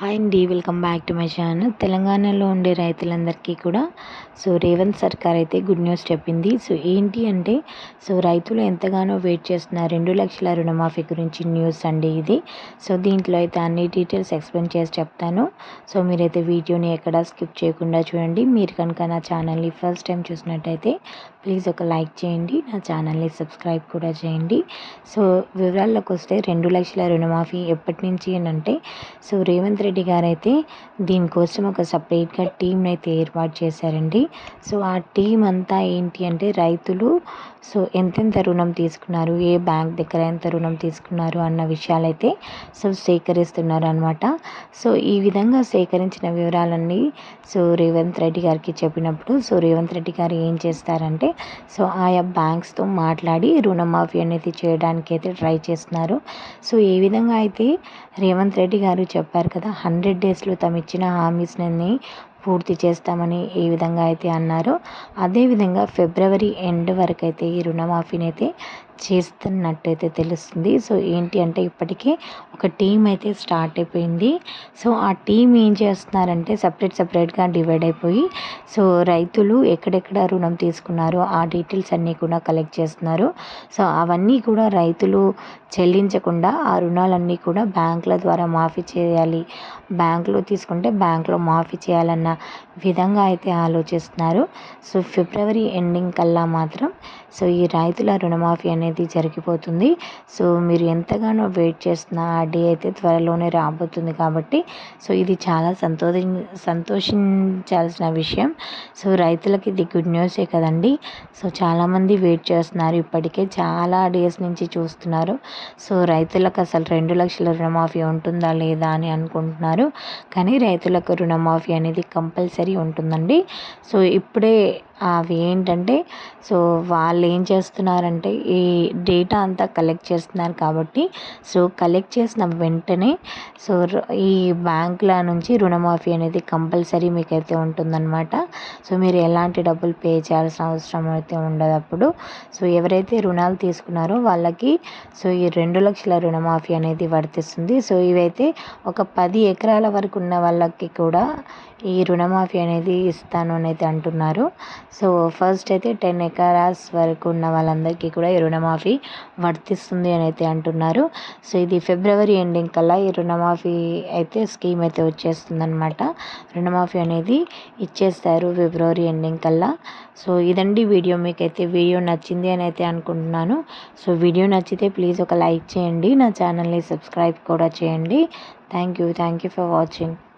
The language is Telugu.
హాయ్ అండి welcome back to my channel. తెలంగాణలో ఉండే రైతులందరికీ కూడా సో రేవంత్ సర్కార్ అయితే గుడ్ న్యూస్ చెప్పింది. సో ఏంటి అంటే సో రైతులు ఎంతగానో వెయిట్ చేస్తున్న రెండు లక్షల రుణమాఫీ గురించి న్యూస్ అండి ఇది. సో దీంట్లో అయితే అన్ని డీటెయిల్స్ ఎక్స్ప్లెయిన్ చేసి చెప్తాను. సో మీరైతే వీడియోని ఎక్కడ స్కిప్ చేయకుండా చూడండి. మీరు కనుక నా ఛానల్ని ఫస్ట్ టైం చూసినట్టయితే ప్లీజ్ ఒక లైక్ చేయండి. నా ఛానల్ని సబ్స్క్రైబ్ కూడా చేయండి. సో వివరాల్లోకి వస్తే రెండు లక్షల రుణమాఫీ ఎప్పటి నుంచి అంటే సో రేవంత్ రెడ్డి గారు అయితే దీనికోసం ఒక సపరేట్గా టీంని అయితే ఏర్పాటు చేశారండి. సో ఆ టీం అంతా ఏంటి అంటే రైతులు సో ఎంతెంత రుణం తీసుకున్నారు ఏ బ్యాంక్ దగ్గర ఎంత రుణం తీసుకున్నారు అన్న విషయాలైతే సో సేకరిస్తున్నారు అనమాట సో ఈ విధంగా సేకరించిన వివరాలన్నీ సో రేవంత్ రెడ్డి గారికి చెప్పినప్పుడు సో రేవంత్ రెడ్డి గారు ఏం చేస్తారంటే సో ఆయా బ్యాంక్స్తో మాట్లాడి రుణమాఫీ అనేది చేయడానికి అయితే ట్రై చేస్తున్నారు. సో ఏ విధంగా అయితే రేవంత్ రెడ్డి గారు చెప్పారు కదా హండ్రెడ్ డేస్లో తమ ఇచ్చిన హామీస్ని పూర్తి చేస్తామని ఏ విధంగా అయితే అన్నారో. అదేవిధంగా ఫిబ్రవరి ఎండ్ వరకు అయితే ఈ రుణమాఫీని అయితే చేస్తున్నట్టయితే తెలుస్తుంది. సో ఏంటి అంటే ఇప్పటికే ఒక టీం అయితే స్టార్ట్ అయిపోయింది. సో ఆ టీం ఏం చేస్తున్నారంటే సపరేట్ సపరేట్గా డివైడ్ అయిపోయి సో రైతులు ఎక్కడెక్కడ రుణం తీసుకున్నారో ఆ డీటెయిల్స్ అన్నీ కూడా కలెక్ట్ చేస్తున్నారు. సో అవన్నీ కూడా రైతులు చెల్లించకుండా ఆ రుణాలన్నీ కూడా బ్యాంకుల ద్వారా మాఫీ చేయాలి. బ్యాంకులో తీసుకుంటే బ్యాంకులో మాఫీ చేయాలన్న విధంగా అయితే ఆలోచిస్తున్నారు. సో ఫిబ్రవరి ఎండింగ్ కల్లా మాత్రం సో ఈ రైతుల రుణమాఫీ అనేది జరిగిపోతుంది. సో మీరు ఎంతగానో వెయిట్ చేస్తున్న ఆ డే అయితే త్వరలోనే రాబోతుంది కాబట్టి సో ఇది చాలా సంతోషి సంతోషించాల్సిన విషయం. సో రైతులకి ఇది గుడ్ న్యూసే కదండి. సో చాలామంది వెయిట్ చేస్తున్నారు. ఇప్పటికే చాలా డేస్ నుంచి చూస్తున్నారు. సో రైతులకు అసలు రెండు లక్షల రుణమాఫీ ఉంటుందా లేదా అని అనుకుంటున్నారు. కానీ రైతులకు రుణమాఫీ అనేది కంపల్సరీ ఉంటుందండి. సో ఇప్పుడే అవి ఏంటంటే సో వాళ్ళు ఏం చేస్తున్నారంటే ఈ డేటా అంతా కలెక్ట్ చేస్తున్నారు కాబట్టి సో కలెక్ట్ చేసిన వెంటనే సో ఈ బ్యాంకుల నుంచి రుణమాఫీ అనేది కంపల్సరీ మీకైతే ఉంటుందన్నమాట. సో మీరు ఎలాంటి డబ్బులు పే చేయాల్సిన అవసరం అయితే ఉండదు అప్పుడు. సో ఎవరైతే రుణాలు తీసుకున్నారో వాళ్ళకి సో ఈ రెండు లక్షల రుణమాఫీ అనేది వర్తిస్తుంది. సో ఇవైతే ఒక పది ఎకరాల వరకు ఉన్న వాళ్ళకి కూడా ఈ రుణమాఫీ అనేది ఇస్తాను అని అయితే అంటున్నారు. సో ఫస్ట్ అయితే టెన్ ఎకరాస్ వరకు ఉన్న వాళ్ళందరికీ కూడా ఈ రుణమాఫీ వర్తిస్తుంది అని అయితే అంటున్నారు. సో ఇది ఫిబ్రవరి ఎండింగ్ కల్లా ఈ రుణమాఫీ అయితే స్కీమ్ అయితే వచ్చేస్తుందన్నమాట. రుణమాఫీ అనేది ఇచ్చేస్తారు ఫిబ్రవరి ఎండింగ్ కల్లా. సో ఇదండి వీడియో. మీకైతే వీడియో నచ్చింది అని అయితే అనుకుంటున్నాను. సో వీడియో నచ్చితే ప్లీజ్ ఒక లైక్ చేయండి. నా ఛానల్ని సబ్స్క్రైబ్ కూడా చేయండి. Thank you thank you for watching